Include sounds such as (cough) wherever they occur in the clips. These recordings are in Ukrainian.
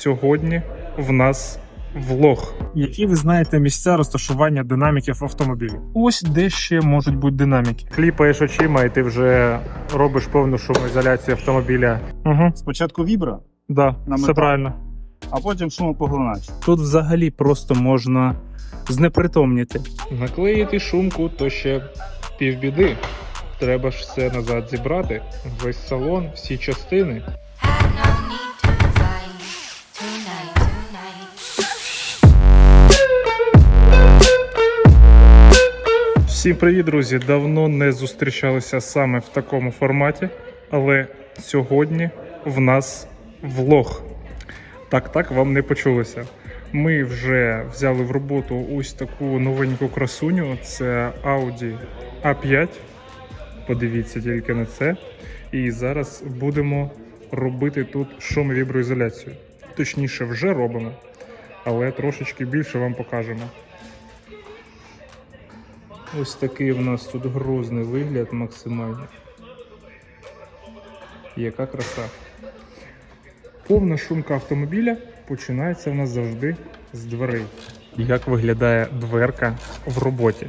сьогодні в нас влог. Які ви знаєте місця розташування динаміків автомобілів? Ось де ще можуть бути динаміки. Кліпаєш очима, і ти вже робиш повну шумоізоляцію автомобіля. Угу. Спочатку вібра, Да, На все метал. правильно. а потім шумопоглинач. Тут взагалі просто можна знепритомніти. Наклеїти шумку то ще півбіди. Треба ж все назад зібрати. Весь салон, всі частини. Всім привіт, друзі! Давно не зустрічалися саме в такому форматі, але сьогодні в нас влог. Так, так, вам не почулося. Ми вже взяли в роботу ось таку новеньку красуню. Це Audi A5. Подивіться тільки на це. І зараз будемо робити тут шумовіброізоляцію. Точніше, вже робимо, але трошечки більше вам покажемо. Ось такий в нас тут грозний вигляд максимальний. Яка краса. Повна шумка автомобіля починається в нас завжди з дверей. Як виглядає дверка в роботі?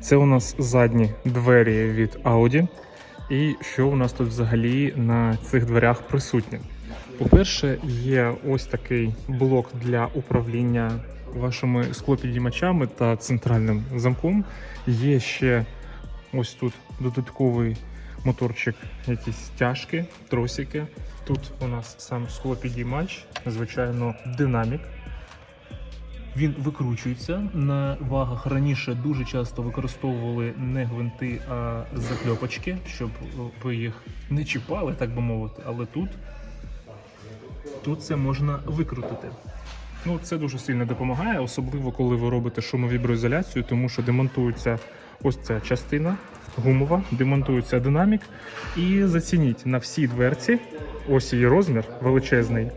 Це у нас задні двері від Audi. І що у нас тут взагалі на цих дверях присутнє? По-перше, є ось такий блок для управління вашими склопідіймачами та центральним замком. Є ще ось тут додатковий моторчик, якісь стяжки, тросики. Тут у нас сам склопідіймач, звичайно, динамік. Він викручується на вагах. Раніше дуже часто використовували не гвинти, а закльопочки, щоб ви їх не чіпали, так би мовити. Але тут, тут це можна викрутити. Ну, це дуже сильно допомагає, особливо коли ви робите шумовіброізоляцію, тому що демонтується ось ця частина гумова, демонтується динамік. І зацініть на всій дверці, ось її розмір величезний.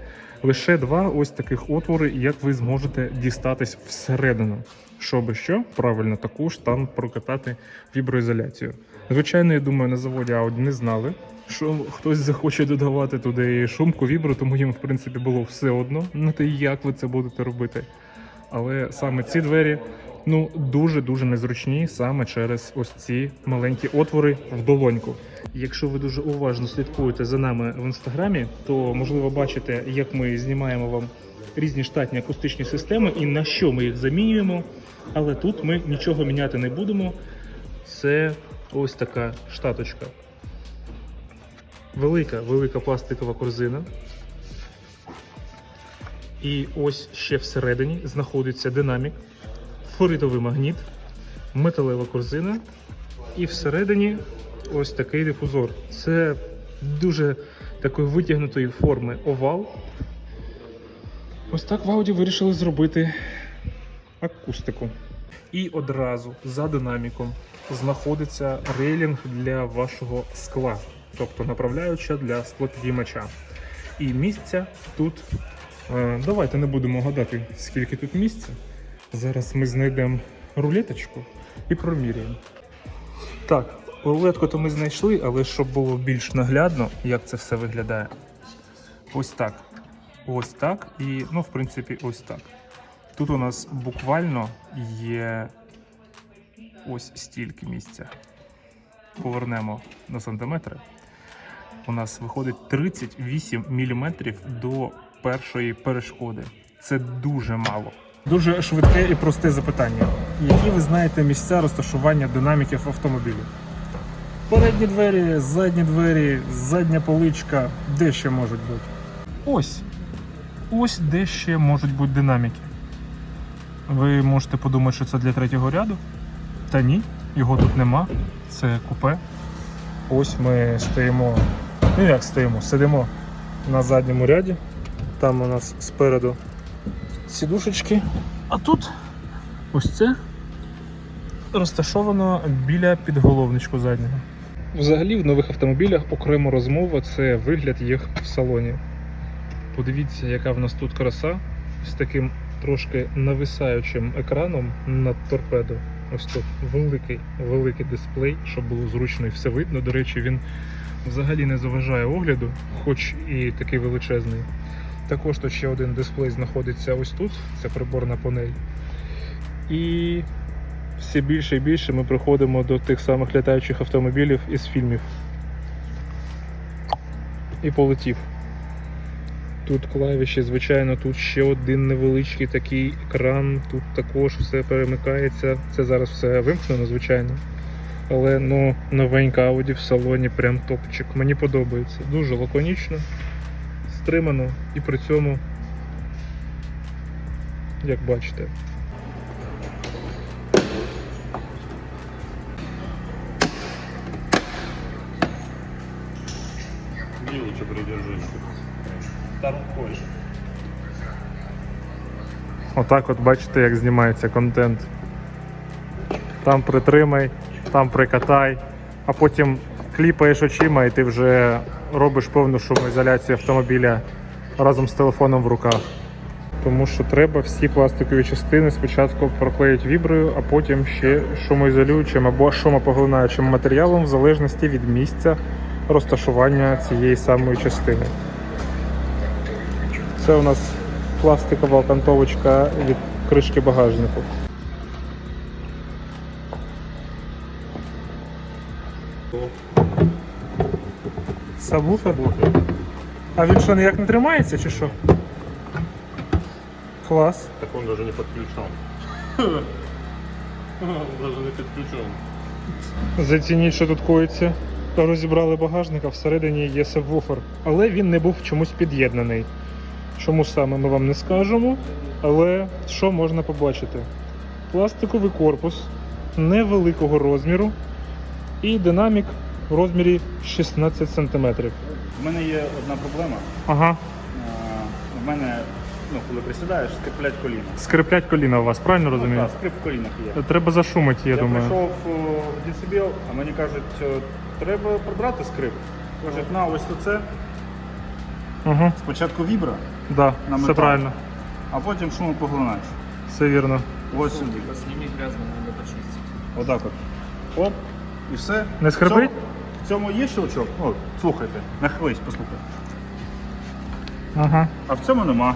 Лише два ось таких отвори, як ви зможете дістатись всередину, щоб що правильно також там прокатати віброізоляцію. Звичайно, я думаю, на заводі Audi не знали, що хтось захоче додавати туди шумку вібру, тому їм в принципі було все одно на те, як ви це будете робити. Але саме ці двері ну дуже дуже незручні саме через ось ці маленькі отвори в долоньку. Якщо ви дуже уважно слідкуєте за нами в інстаграмі, то можливо бачите, як ми знімаємо вам різні штатні акустичні системи і на що ми їх замінюємо. Але тут ми нічого міняти не будемо. Це ось така штаточка. Велика, велика пластикова корзина. І ось ще всередині знаходиться динамік, флоридовий магніт, металева корзина. І всередині ось такий дифузор. Це дуже такої витягнутої форми овал. Ось так в Audi вирішили зробити акустику. І одразу за динаміком знаходиться рейлінг для вашого скла, тобто направляюча для склопідіймача. І місця тут Е, Давайте не будемо гадати, скільки тут місця. Зараз ми знайдемо рулеточку і проміряємо. Так, рулетку то ми знайшли, але щоб було більш наглядно, як це все виглядає. Ось так. Ось так. І, ну, в принципі, ось так. Тут у нас буквально є ось стільки місця. Повернемо на сантиметри. У нас виходить 38 мм до першої перешкоди. Це дуже мало. Дуже швидке і просте запитання. Які ви знаєте місця розташування динаміків автомобілів? Передні двері, задні двері, задня поличка, де ще можуть бути? Ось. Ось де ще можуть бути динаміки. Ви можете подумати, що це для третього ряду. Та ні, його тут нема. Це купе. Ось ми стоїмо. Ну як стоїмо? Сидимо на задньому ряді. Там у нас спереду сідушечки. А тут ось це розташовано біля підголовничку заднього. Взагалі в нових автомобілях окрема розмова це вигляд їх в салоні. Подивіться, яка в нас тут краса з таким трошки нависаючим екраном над торпедо. Ось тут великий, великий дисплей, щоб було зручно і все видно. До речі, він взагалі не заважає огляду, хоч і такий величезний. Також тут ще один дисплей знаходиться ось тут, це приборна панель. І все більше і більше ми приходимо до тих самих літаючих автомобілів із фільмів. І полетів. Тут клавіші, звичайно, тут ще один невеличкий такий екран, тут також все перемикається. Це зараз все вимкнено, звичайно. Але ну, новенька Audi в салоні прям топчик. Мені подобається. Дуже лаконічно, стримано і при цьому, як бачите, Лучше придержи. Отак от бачите, як знімається контент. Там притримай, там прикатай, а потім кліпаєш очима і ти вже робиш повну шумоізоляцію автомобіля разом з телефоном в руках. Тому що треба всі пластикові частини спочатку проклеїти віброю, а потім ще шумоізолюючим або шумопоглинаючим матеріалом в залежності від місця розташування цієї самої частини. Це у нас пластикова окантовочка від кришки багажнику. Сабвуфер? А він що, ніяк не тримається чи що? Клас. Так он даже не подключен. (laughs) Даже не подключен. Зацініть, що тут коїться. Розібрали багажник, а всередині є сабвуфер. Але він не був чомусь під'єднаний. Чому саме ми вам не скажемо. Але що можна побачити? Пластиковий корпус невеликого розміру і динамік в розмірі 16 см. У мене є одна проблема. Ага, Е, У мене, ну, коли присідаєш, скриплять коліна. скриплять коліна у вас, правильно розумію? Так, скрип в колінах є. Треба зашумити, я, Я, думаю. прийшов в децибел, а мені кажуть, треба прибрати скрип. Кажуть, на ось це. Угу, Спочатку вібра, да, На все правильно, а потім шумопоглинач. все вірно. Ось сюди. Отак от. Оп, і все. Не скрипить? В цьому, є щелчок? О, слухайте, нахились, послухайте. Ага. А в цьому нема.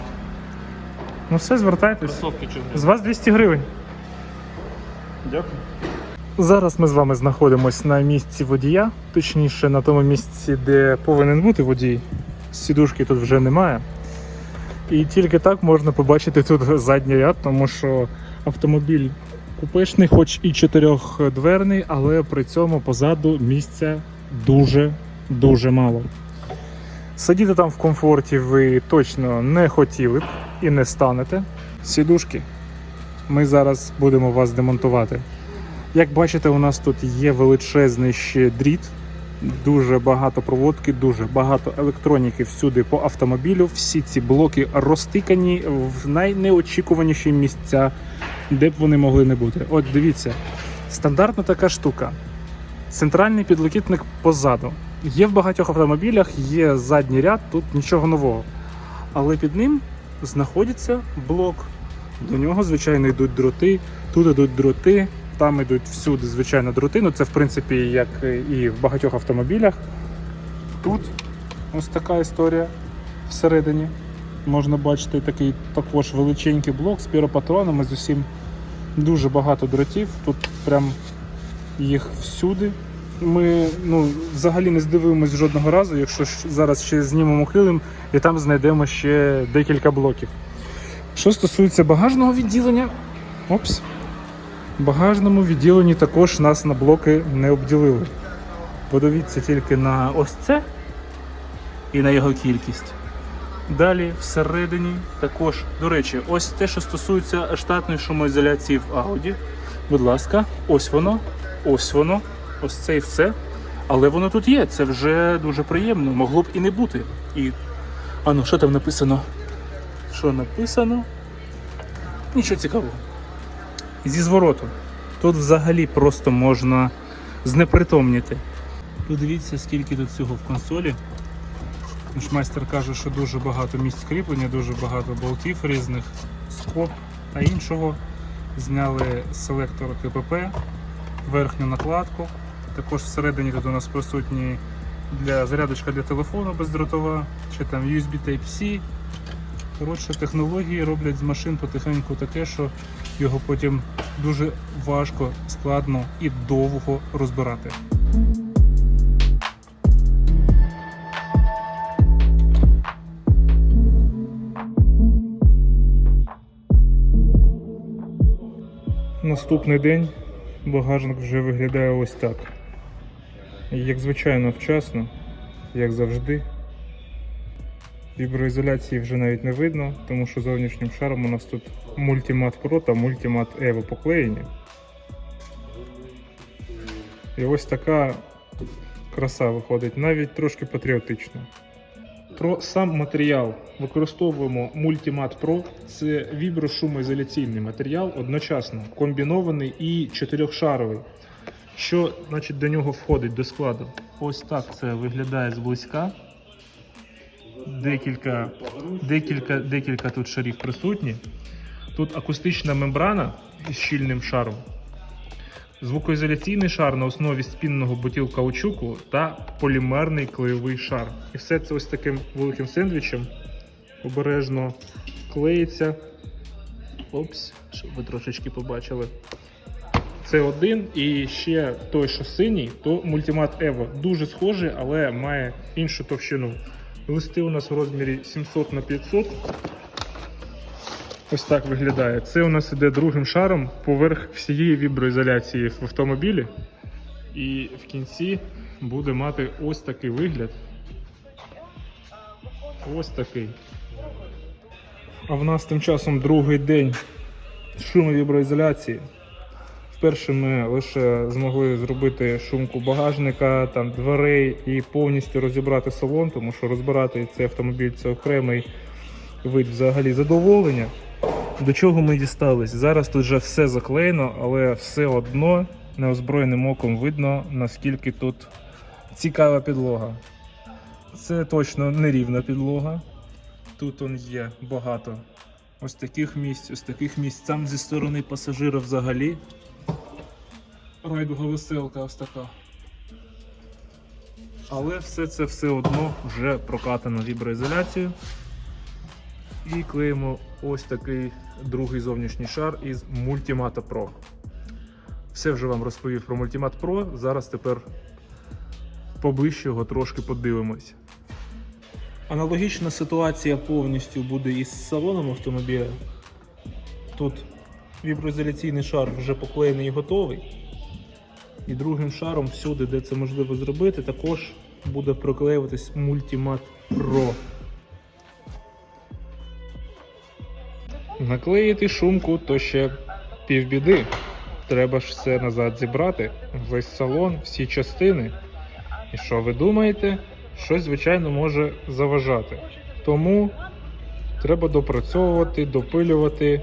Ну все, звертайтесь. З вас 200 гривень. Дякую. Зараз ми з вами знаходимося на місці водія, точніше на тому місці, де повинен бути водій. Сідушки тут вже немає. І тільки так можна побачити тут задній ряд, тому що автомобіль купешний, хоч і чотирьохдверний, але при цьому позаду місця дуже-дуже мало. Сидіти там в комфорті ви точно не хотіли б і не станете. Сідушки ми зараз будемо вас демонтувати. Як бачите, у нас тут є величезний ще дріт, дуже багато проводки, дуже багато електроніки всюди по автомобілю. Всі ці блоки розтикані в найнеочікуваніші місця, де б вони могли не бути. От дивіться, стандартна така штука. Центральний підлокітник позаду. Є в багатьох автомобілях, є задній ряд, тут нічого нового. Але під ним знаходиться блок. До нього, звичайно, йдуть дроти, тут йдуть дроти, там йдуть всюди, звичайно, дроти. Ну це в принципі як і в багатьох автомобілях. Тут ось така історія всередині. Можна бачити такий також величенький блок з піропатронами з усім. Дуже багато дротів. Тут прям їх всюди. Ми ну, взагалі не здивуємось жодного разу, якщо зараз ще знімемо килим і там знайдемо ще декілька блоків. Що стосується багажного відділення, опс, в багажному відділенні також нас на блоки не обділили. Подивіться тільки на ось це і на його кількість. Далі всередині також, до речі, ось те, що стосується штатної шумоізоляції в Audi. Будь ласка, ось воно, ось воно, ось це і все. Але воно тут є, це вже дуже приємно, могло б і не бути. І. А ну, що там написано? Що написано? Нічого цікавого. Зі звороту. Тут взагалі просто можна знепритомніти. Подивіться, скільки тут всього в консолі. Майстер каже, що дуже багато місць кріплення, дуже багато болтів різних, скоб та іншого. Зняли селектор КПП, верхню накладку. Також всередині тут у нас присутні для зарядочка для телефону бездротова, чи там USB Type-C, Коротше, технології роблять з машин потихеньку таке, що його потім дуже важко, складно і довго розбирати. Наступний день багажник вже виглядає ось так. Як звичайно, вчасно, як завжди. Віброізоляції вже навіть не видно, тому що зовнішнім шаром у нас тут Multimat Pro та Multimat Evo поклеєні. І ось така краса виходить, навіть трошки патріотично. Про сам матеріал використовуємо Multimat Pro. Це віброшумоізоляційний матеріал, одночасно комбінований і чотирьохшаровий. Що значить, до нього входить до складу? Ось так це виглядає зблизька. Декілька, декілька, декілька тут шарів присутні. Тут акустична мембрана із щільним шаром, звукоізоляційний шар на основі спінного бутіл каучуку та полімерний клеєвий шар. І все це ось таким великим сендвічем обережно клеїться. Опс, щоб ви трошечки побачили. Це один і ще той, що синій, то Multimat Evo. Дуже схожий, але має іншу товщину. Листи у нас в розмірі 700 на 500. Ось так виглядає. Це у нас іде другим шаром поверх всієї віброізоляції в автомобілі. І в кінці буде мати ось такий вигляд. Ось такий. А в нас тим часом другий день шумовіброізоляції. Вперше ми лише змогли зробити шумку багажника, там дверей і повністю розібрати салон, тому що розбирати цей автомобіль це окремий вид взагалі задоволення. До чого ми дістались? Зараз тут вже все заклеєно, але все одно неозброєним оком видно, наскільки тут цікава підлога. Це точно не рівна підлога. Тут он є багато ось таких місць, ось таких місць. Там зі сторони пасажира взагалі райдуга веселка ось така. Але все це все одно вже прокатано віброізоляцією. І клеїмо ось такий другий зовнішній шар із Multimata Pro. Все вже вам розповів про Multimat Pro. Зараз тепер поближче його трошки подивимось. Аналогічна ситуація повністю буде із салоном автомобіля. Тут віброізоляційний шар вже поклеєний і готовий. І другим шаром всюди, де це можливо зробити, також буде проклеюватись Multimat Pro. Наклеїти шумку то ще півбіди. Треба ж все назад зібрати, весь салон, всі частини. І що ви думаєте? Щось, звичайно, може заважати. Тому треба допрацьовувати, допилювати.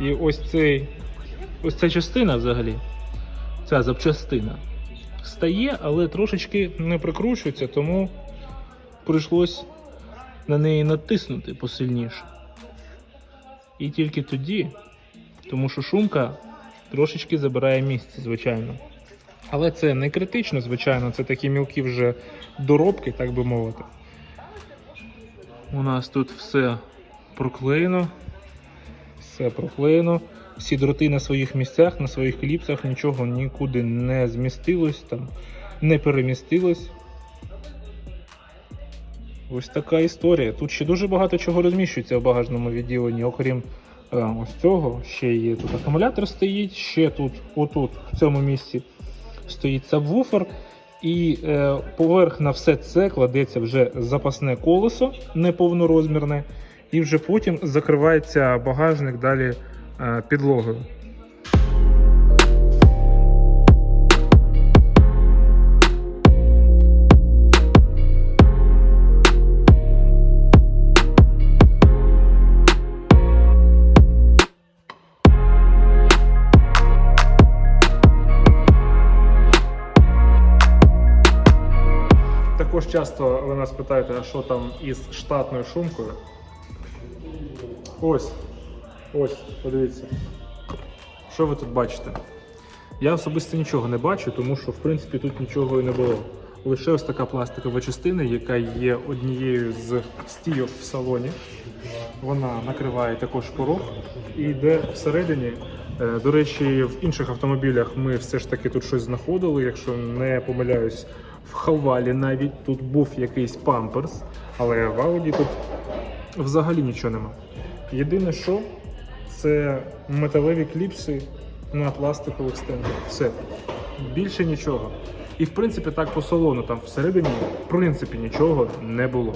І ось цей ось ця частина взагалі, ця запчастина, стає, але трошечки не прикручується, тому прийшлось на неї натиснути посильніше. І тільки тоді, тому що шумка трошечки забирає місце, звичайно. Але це не критично, звичайно, це такі мілкі вже доробки, так би мовити. У нас тут все проклеєно. Все проклеєно. Всі дроти на своїх місцях, на своїх кліпсах, нічого нікуди не змістилось, там, не перемістилось. Ось така історія. Тут ще дуже багато чого розміщується в багажному відділенні, окрім е, ось цього. Ще є тут акумулятор стоїть, ще тут, отут, в цьому місці, стоїть сабвуфер. І е, поверх на все це кладеться вже запасне колесо неповнорозмірне, і вже потім закривається багажник далі підлогою. Також часто ви нас питаєте, а що там із штатною шумкою. Ось, ось, подивіться. Що ви тут бачите? Я особисто нічого не бачу, тому що в принципі тут нічого і не було. лише ось така пластикова частина, яка є однією з стійок в салоні. Вона накриває також порог і йде всередині. Е, До речі, в інших автомобілях ми все ж таки тут щось знаходили. Якщо не помиляюсь, в Халвалі навіть тут був якийсь памперс, але в Audi тут взагалі нічого нема. Єдине, що це металеві кліпси на пластикових стендах. Все. Більше нічого. І в принципі так по салону там всередині в принципі нічого не було.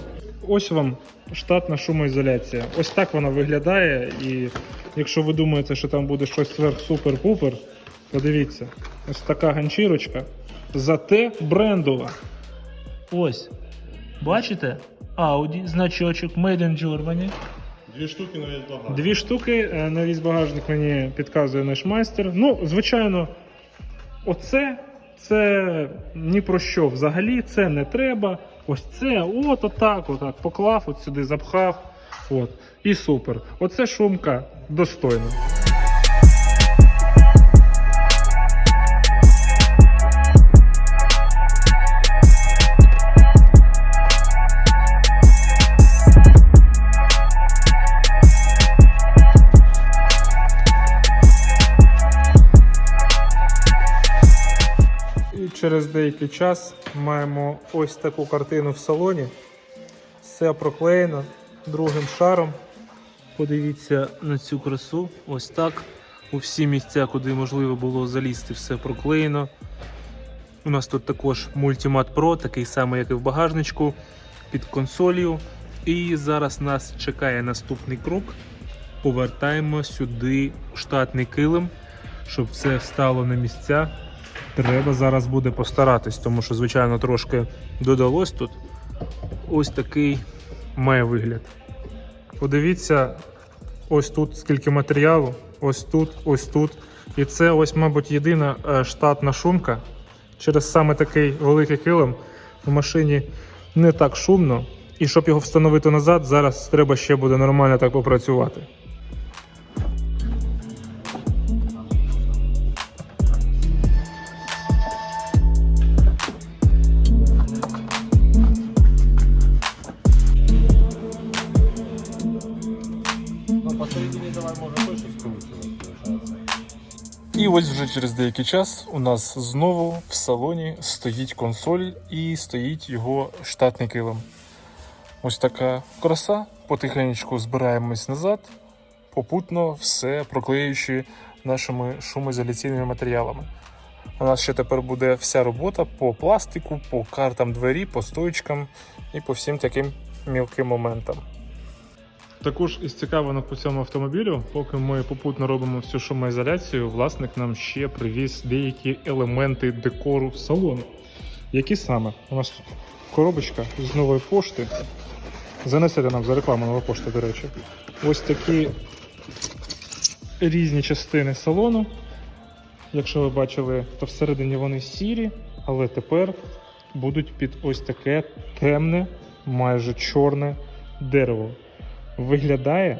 Ось вам штатна шумоізоляція. Ось так вона виглядає. І якщо ви думаєте, що там буде щось сверх-супер-пупер, подивіться, ось така ганчірочка. Зате брендова. Ось. Бачите? Audi, значочок Made in Germany. Дві штуки навіть багажник. Дві штуки е, на весь багажник мені підказує наш майстер. Ну, звичайно, оце це ні про що взагалі, це не треба. Ось це, от отак, отак, поклав, от сюди запхав. От, і супер. Оце шумка достойна. Через деякий час маємо ось таку картину в салоні. Все проклеєно другим шаром. Подивіться на цю красу. Ось так. У всі місця, куди можливо було залізти, все проклеєно. У нас тут також Multimat Pro, такий самий, як і в багажничку, під консолью. І зараз нас чекає наступний крок. Повертаємо сюди штатний килим, щоб все стало на місця. Треба зараз буде постаратись, тому що, звичайно, трошки Додалось тут ось такий має вигляд. Подивіться, ось тут скільки матеріалу, ось тут, ось тут. І це ось, мабуть, єдина е, штатна шумка. Через саме такий великий килим в машині не так шумно. І щоб його встановити назад, зараз треба ще буде нормально так попрацювати. Ось вже через деякий час у нас знову в салоні стоїть консоль і стоїть його штатний килим. Ось така краса. Потихеньку збираємось назад, попутно все проклеюючи нашими шумоізоляційними матеріалами. У нас ще тепер буде вся робота по пластику, по картам двері, по стоїчкам і по всім таким мілким моментам. Також із цікавого по цьому автомобілю, поки ми попутно робимо всю шумоізоляцію, власник нам ще привіз деякі елементи декору салону. Які саме? У нас коробочка з нової пошти. Занесете нам за рекламу нова пошта, до речі. Ось такі різні частини салону. Якщо ви бачили, то всередині вони сірі, але тепер будуть під ось таке темне, майже чорне дерево виглядає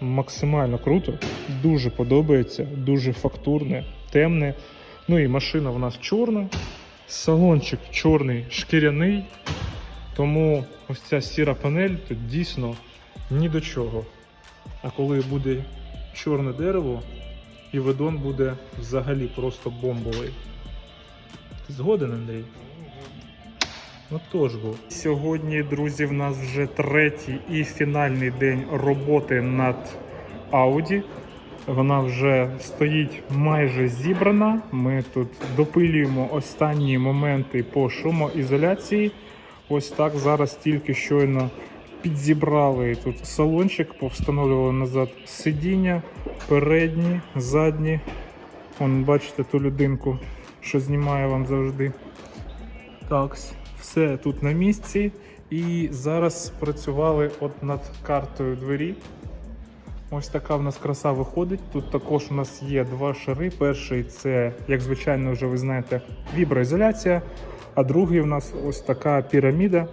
максимально круто, дуже подобається, дуже фактурне, темне. Ну і машина в нас чорна, салончик чорний, шкіряний. Тому ось ця сіра панель тут дійсно ні до чого. А коли буде чорне дерево, і видон буде взагалі просто бомбовий. Ти згоден, Андрій? Ну тож бо. Сьогодні, друзі, в нас вже третій і фінальний день роботи над Audi. Вона вже стоїть майже зібрана. Ми тут допилюємо останні моменти по шумоізоляції. Ось так зараз тільки щойно підзібрали тут салончик, повстановлювали назад сидіння, передні, задні. Вон, бачите ту людинку, що знімає вам завжди. Так, все тут на місці. І зараз працювали от над картою двері. Ось така в нас краса виходить. Тут також у нас є два шари. Перший це, як звичайно, вже ви знаєте, віброізоляція, а другий у нас ось така піраміда.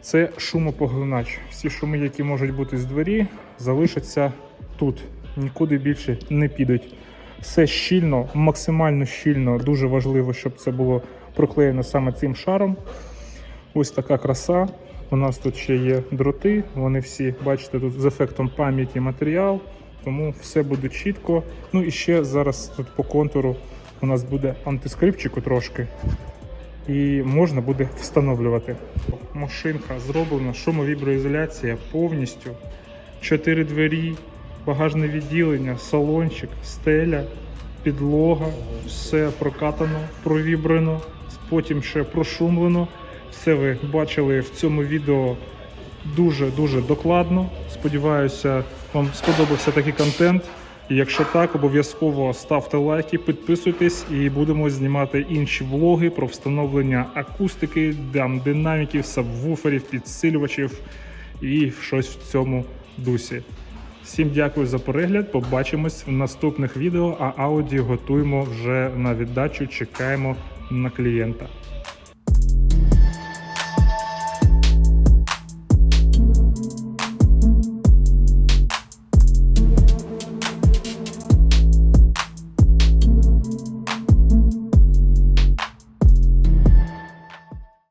Це шумопоглинач. Всі шуми, які можуть бути з двері, залишаться тут. Нікуди більше не підуть. Все щільно, максимально щільно. Дуже важливо, щоб це було проклеєно саме цим шаром. Ось така краса. У нас тут ще є дроти. Вони всі, бачите, тут з ефектом пам'яті матеріал, тому все буде чітко. Ну і ще зараз тут по контуру у нас буде антискрипчику трошки. І можна буде встановлювати. Машинка зроблена, шумовіброізоляція повністю. Чотири двері, багажне відділення, салончик, стеля, підлога, все прокатано, провібрено, потім ще прошумлено. Все ви бачили в цьому відео дуже-дуже докладно. Сподіваюся, вам сподобався такий контент. І якщо так, обов'язково ставте лайки, підписуйтесь і будемо знімати інші влоги про встановлення акустики, динаміків, сабвуферів, підсилювачів і щось в цьому дусі. Всім дякую за перегляд. Побачимось в наступних відео, а ауді готуємо вже на віддачу. Чекаємо на клієнта.